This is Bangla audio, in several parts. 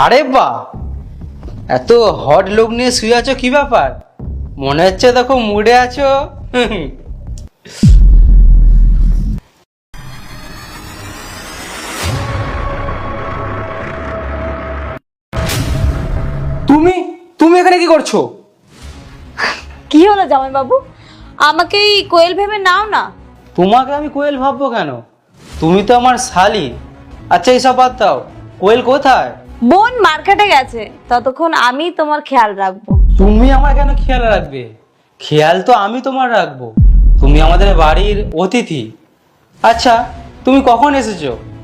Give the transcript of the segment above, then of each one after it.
আরে বা এত হট লোক নিয়ে শুয়ে আছো কি ব্যাপার? মনে হচ্ছে দেখো মুডে আছো। তুমি? তুমি এখানে কি করছ? কি হলো জামাইবাবু? আমাকে এই কোয়েল ভেবে নাও না। তোমাকে আমি কোয়েল ভাববো কেন? তুমি তো আমার শালি। আচ্ছা এইসব বাদ দাও। কোয়েল কোথায়? বোন মার্কেটে গেছে ততক্ষণ আমি তোমার খেয়াল রাখব। তুমি আমার কেন খেয়াল রাখবে? খেয়াল তো আমি তোমার রাখব। তুমি আমাদের বাড়ির অতিথি। আচ্ছা তুমি কখন এসেছ?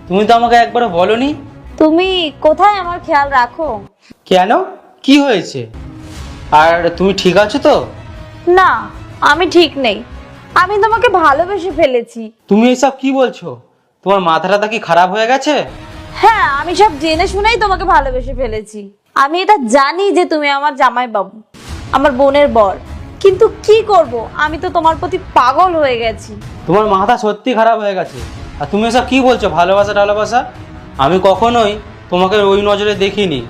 তুমি তো আমাকে একবার বলনি। তুমি কোথায় আমার খেয়াল রাখো? কেন? কি হয়েছে? আর তুমি ঠিক আছো তো? না আমি ঠিক নেই। আমি তোমাকে ভালোবেসে ফেলেছি। তুমি এসব কি বলছো? তোমার মাথাটা কি খারাপ হয়ে গেছে? হ্যাঁ আমি সব জেনে শুনেই তোমাকে ভালোবেসে ফেলেছি। আমি এটা জানি যে তুমি আমার জামাই বাবু আমার বোনের বর। কিন্তু কি করব? আমি তো তোমার প্রতি পাগল হয়ে গেছি। তোমার মাথা সত্যি খারাপ হয়ে গেছে। আর তুমি এসব কি বলছো? ভালোবাসা টালোবাসা? আমি কখনোই তোমাকে ওই নজরে দেখিনি।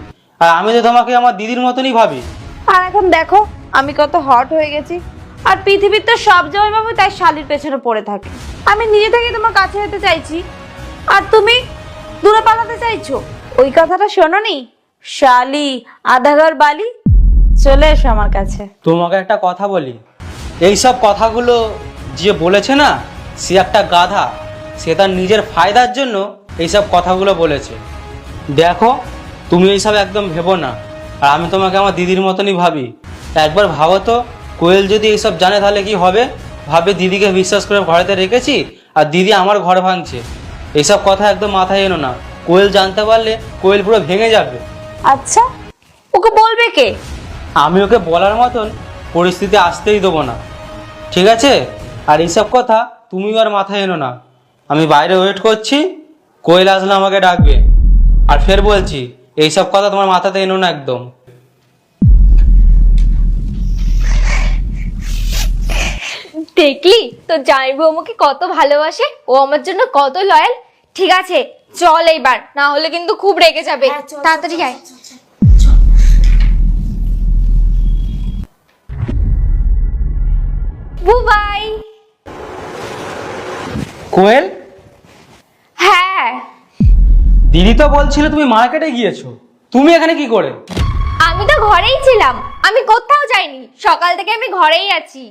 আর আমি তো তোমাকে আমার দিদির মতনই ভাবি। আর এখন দেখো আমি কত হট হয়ে গেছি। আর পৃথিবীর তো সব জামাই বাবু তাই শালির পেছনে পড়ে থাকে। আমি নিজে থেকে তোমার কাছে যেতে চাইছি। আর তুমি দূরে পালাতে চাইছো? ওই কথাটা শোনোনি? শালি, আধাঘর বালি, চলে এসো আমার কাছে। তোমাকে একটা কথা বলি। এইসব কথাগুলো যে বলেছে না, সে একটা গাধা। সে তার নিজের ফায়দার জন্য এইসব কথাগুলো বলেছে। দেখো, তুমি এইসব একদম ভেবো না। আর আমি তোমাকে আমার দিদির মতনই ভাবি। একবার ভাবো তো, কোয়েল যদি এইসব জানে তাহলে কি হবে? ভাবে দিদিকে বিশ্বাস করে ঘরেতে রেখেছি, আর দিদি আমার ঘর ভাঙছে। এইসব কথা একদম মাথায় এনো না। কোয়েল জানতে পারলে কোয়েল পুরো ভেঙে যাবে। আচ্ছা ওকে বলবে কে? আমি ওকে বলার মতন পরিস্থিতি আসতেই দেবো না। ঠিক আছে? আর এইসব কথা তুমি আর মাথায় এনো না। আমি বাইরে ওয়েট করছি কোয়েল আসলে আমাকে ডাকবে। আর ফের বলছি এইসব কথা তোমার মাথাতে এনো না একদম। দেখলি? তো জামাইবু আমাকে কত ভালোবাসে? ও আমার জন্য কত লয়াল ঠিক আছে চল এইবার না হলে কিন্তু খুব রেগে যাবে। তাড়াতাড়ি আয়। বুবাই। কোয়েল? হ্যাঁ। দিদি তো বলছিল তুমি মার্কেটে গিয়েছো। তুমি এখানে কি করে? আমি তো ঘরেই ছিলাম। আমি কোথাও যাইনি। সকাল থেকে আমি ঘরেই আছি।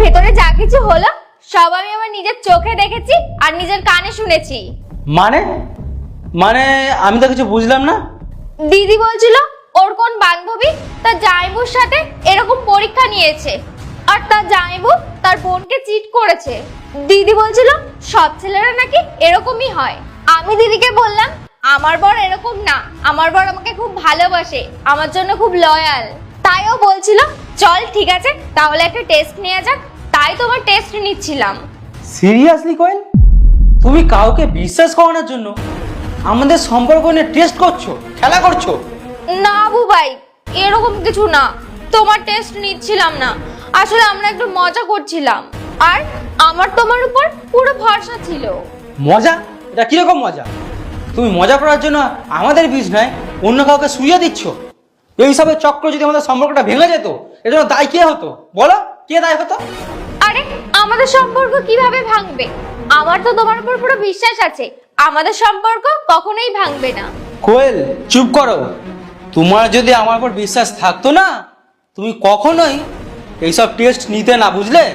ভেতরে যা কিছু হলো সব আমি আমার নিজের চোখে দেখেছি আর নিজের কানে শুনেছি। মানে? মানে আমি তো কিছু বুঝলাম না। দিদি বলছিল ওর কোন বান্ধবী তার জামাইবুর সাথে এরকম পরীক্ষা নিয়েছে আর তার জামাইবু তার বোনকে চিট করেছে। দিদি বলছিল সব ছেলেরা নাকি এরকমই হয়। আমি দিদিকে বললাম আমার বর এরকম না। আমার বর আমাকে খুব ভালোবাসে। আমার জন্য খুব লয়াল তাইও বলছিল চল ঠিক আছে তাহলে একটা টেস্ট নেওয়া যাক। তাই তোমার টেস্ট নিচ্ছিলাম। সিরিয়াসলি কোয়েল? তুমি কাউকে বিশ্বাস করানোর জন্য আমাদের সম্পর্ক নিয়ে টেস্ট করছ খেলা করছ? না বুবাই এরকম কিছু না। তোমার টেস্ট নিচ্ছিলাম না। আসলে আমরা একটু মজা করছিলাম। আর আমার তোমার উপর পুরো ভরসা ছিল। মজা? এটা কীরকম মজা? তুমি মজা করার জন্য আমাদের বীজ নয় অন্য কাউকে শুয়ে দিচ্ছ? এইসবের চক্র যদি আমাদের সম্পর্কটা ভেঙে যেত এর জন্য দায় কে হতো? বলো কে দায় হতো? আরে আমাদের সম্পর্ক কীভাবে ভাঙবে? আমার তো তোমার উপর পুরো বিশ্বাস আছে। আমাদের সম্পর্ক কখনোই ভাঙবে না। কোয়েল চুপ করো। তোমার যদি আমার উপর বিশ্বাস থাকতো না তুমি কখনোই এইসব টেস্ট নিতে না বুঝলে?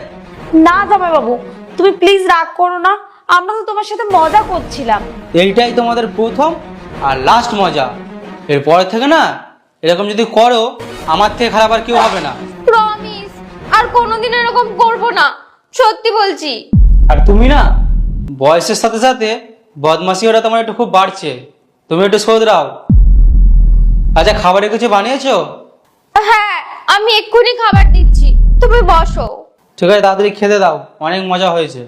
না জামাই বাবু তুমি প্লিজ রাগ করো না। আমরা তো তোমার সাথে মজা করছিলাম। এইটাই তোমাদের প্রথম আর লাস্ট মজা। এরপর থেকে না এরকম যদি করো আমার থেকে খারাপ আর কেউ হবে না। প্রমিস আর কোনোদিন এরকম করব না। সত্যি বলছি। আর তুমি না বয়সের সাথে সাথে বদমাসি ওটা তোমার একটু খুব বাড়ছে। তুমি একটু শোধরাও। আচ্ছা খাবারে কিছু বানিয়েছো? হ্যাঁ আমি এক্ষুনি খাবার দিচ্ছি। তুমি বসো। ঠিক আছে তাড়াতাড়ি খেতে দাও। অনেক মজা হয়েছে।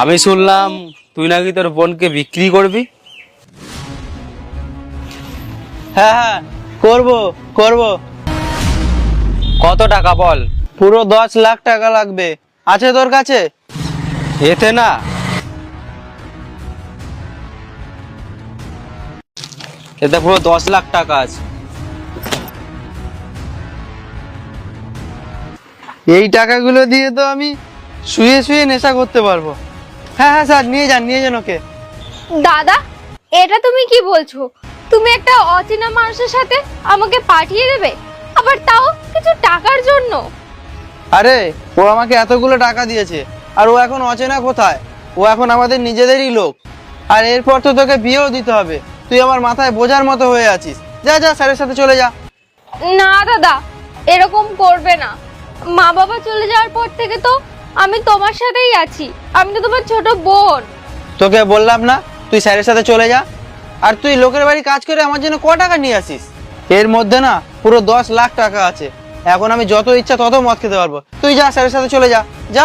আমি শুনলাম তুই নাকি তোর বোনকে বিক্রি করবি? হ্যাঁ হ্যাঁ করব করব। কত টাকা বল? পুরো দশ লাখ টাকা লাগবে। আছে তোর কাছে? এতে না। এতে পুরো দশ লাখ টাকা আছে। এই টাকাগুলো দিয়ে তো আমি শুয়ে শুয়ে নেশা করতে পারব। হ্যাঁ হ্যাঁ স্যার নিয়ে যান নিয়ে যান ওকে। দাদা এটা তুমি কি বলছো? তুমি একটা অচেনা মানুষের সাথে আমাকে পাঠিয়ে দেবে আবার তাও কিছু টাকার জন্য। আরে ও আমাকে এতগুলো টাকা দিয়েছে আর ও এখন অচেনা কোথায়? ও এখন আমাদের নিজেদেরই লোক। আর এরপর তো তোকে বিয়েও দিতে হবে। তুই আমার মাথায় বোঝার মতো হয়ে আছিস। যা যা স্যারের সাথে চলে যা। না দাদা এরকম করবে না। মা বাবা চলে যাওয়ার পর থেকে তো আমি তোমার সাথেই আছি। আমি তো তোমার ছোট বোন। তোকে বললাম না তুই স্যারের সাথে চলে যা। আর তুই লোকের বাড়ি কাজ করে আমার জন্য ক টাকা নিয়ে আসিস? এর মধ্যে না পুরো দশ লাখ টাকা আছে। এখন আমি যত ইচ্ছা তত মদ খেতে পারব। তুই যা স্যারের সাথে চলে যা। যা।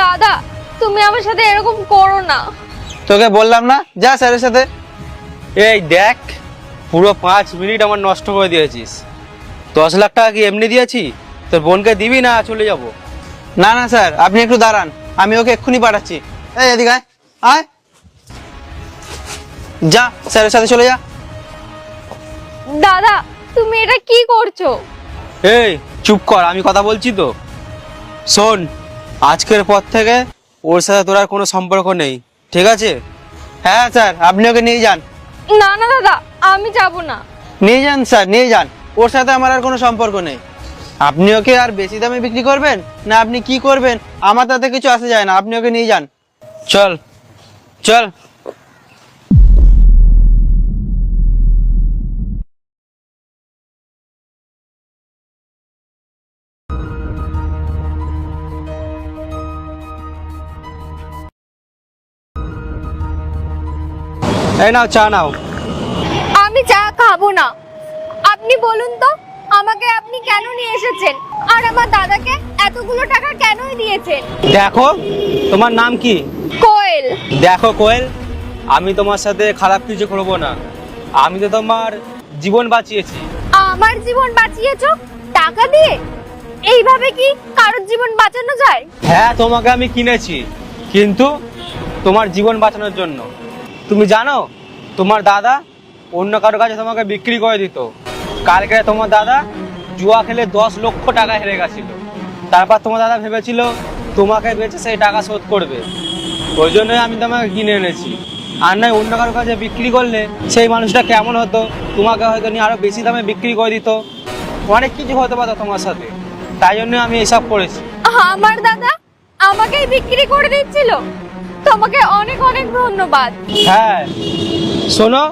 দাদা তুমি আমার সাথে এরকম করো না। তোকে বললাম না? যা স্যারের সাথে। এই দেখ পুরো পাঁচ মিনিট আমার নষ্ট করে দিয়েছিস। দশ লাখ টাকা কি এমনি দিয়েছি? তোর বোনকে দিবি না? চলে যাব। না না স্যার আপনি একটু দাঁড়ান। আমি ওকে এক্ষুনি পাঠাচ্ছি। এই এদিকে আয়। আয়। যা স্যারের সাথে চলে যা। দাদা তুমি এটা কি করছ? এই চুপ কর আমি কথা বলছি তো। শোন আজকের পর থেকে ওর সাথে তোর আর কোনো সম্পর্ক নেই ঠিক আছে? হ্যাঁ স্যার আপনি ওকে নিয়ে যান। না না দাদা আমি যাব না। নিয়ে যান স্যার নিয়ে যান। ওর সাথে আমার আর কোনো সম্পর্ক নেই। আপনি ওকে আর বেশি দামে বিক্রি করবেন না আপনি কি করবেন? আমার তাতে কিছু আসে যায় না আপনি ওকে নিয়ে যান। চল চল। এই নাও চা নাও। আমি চা খাব না। আপনি বলুন তো আমাকে আপনি কেন নিয়ে এসেছেন? আর আমার দাদাকে এতগুলো টাকা কেনই দিয়েছেন? দেখো তোমার নাম কি? কোয়েল। দেখো কোয়েল আমি তোমার সাথে খারাপ কিছু করব না। আমি তো তোমার জীবন বাঁচিয়েছি। আমার জীবন বাঁচিয়েছো? টাকা দিয়ে? এইভাবে কি কারোর জীবন বাঁচানো যায়? হ্যাঁ তোমাকে আমি কিনেছি কিন্তু তোমার জীবন বাঁচানোর জন্য। তুমি জানো, তোমার দাদা অন্য কারোর কাছে তোমাকে বিক্রি করে দিত। কালকে তোমার দাদা জুয়া খেলে দশ লক্ষ টাকা হেরে গেছিল। তারপর তোমার দাদা ভেবেছিল, তোমাকে বেঁচে সেই টাকা শোধ করবে। ওই জন্যই আমি তোমাকে কিনে এনেছি। আর নয়, অন্য কারোর কাছে বিক্রি করলে সেই মানুষটা কেমন হতো? তোমাকে হয়তো নিয়ে আরও বেশি দামে বিক্রি করে দিত। অনেক কিছু হতে পারতো তোমার সাথে। তাই জন্য আমি এসব করেছি। আমার দাদা আমাকেই বিক্রি করে দিচ্ছিল। তোমাকে অনেক অনেক ধন্যবাদ। হ্যাঁ। শোনো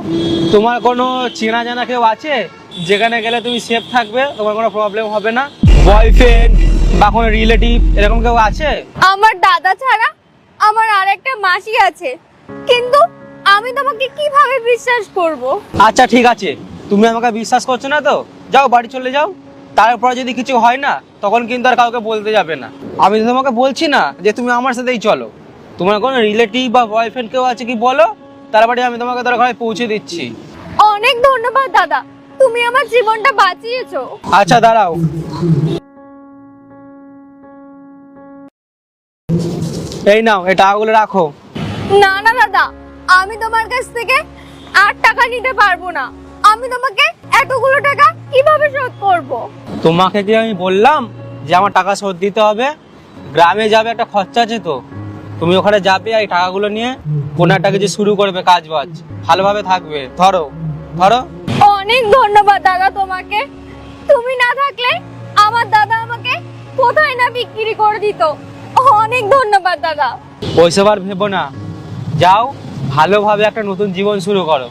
তোমার কোনো চেনা জানা কেউ আছে? যেখানে গেলে তুমি সেফ থাকবে তোমার কোনো প্রবলেম হবে না। বয়ফ্রেন্ড বা কোনো রিলেটিভ এরকম কেউ আছে? আমার দাদা ছাড়া আমার আরেকটা মাসি আছে। কিন্তু আমি তোমাকে কীভাবে বিশ্বাস করব? আচ্ছা ঠিক আছে। তুমি আমাকে বিশ্বাস করছ না তো? যাও বাড়ি চলে যাও। তারপরে যদি কিছু হয় না তখন কিন্তু আর কাউকে বলতে যাবে না। আমি তো তোমাকে বলছি না যে তুমি আমার সাথেই চলো। তোমার কোনো রিলেটিভ বা বয়ফ্রেন্ড কেউ আছে কি বলো? তারপরে আমি তোমাকে তার ঘরে পৌঁছে দিচ্ছি। অনেক ধন্যবাদ দাদা। তুমি আমার জীবনটা বাঁচিয়েছো। আচ্ছা দাঁড়াও। এই নাও এই টাকাগুলো রাখো। না না দাদা। আমি তোমার কাছ থেকে আর টাকা নিতে পারব না। আমি তোমাকে এতগুলো টাকা কীভাবে শোধ করব? তোমাকে কি আমি বললাম যে আমার টাকা শোধ দিতে হবে গ্রামে যাবে একটা খরচা আছে তো। তুমি ওখানে যাবে আর এই টাকাগুলো নিয়ে কোনো একটা কিছু শুরু করবে কাজ বাজ ভালোভাবে থাকবে। ধরো ধরো। অনেক ধন্যবাদ দাদা তোমাকে। তুমি না থাকলে আমার দাদা আমাকে কোথায় না বিক্রি করে দিত। অনেক ধন্যবাদ দাদা। ওইসব আর ভেবো না। যাও ভালোভাবে একটা নতুন জীবন শুরু করো।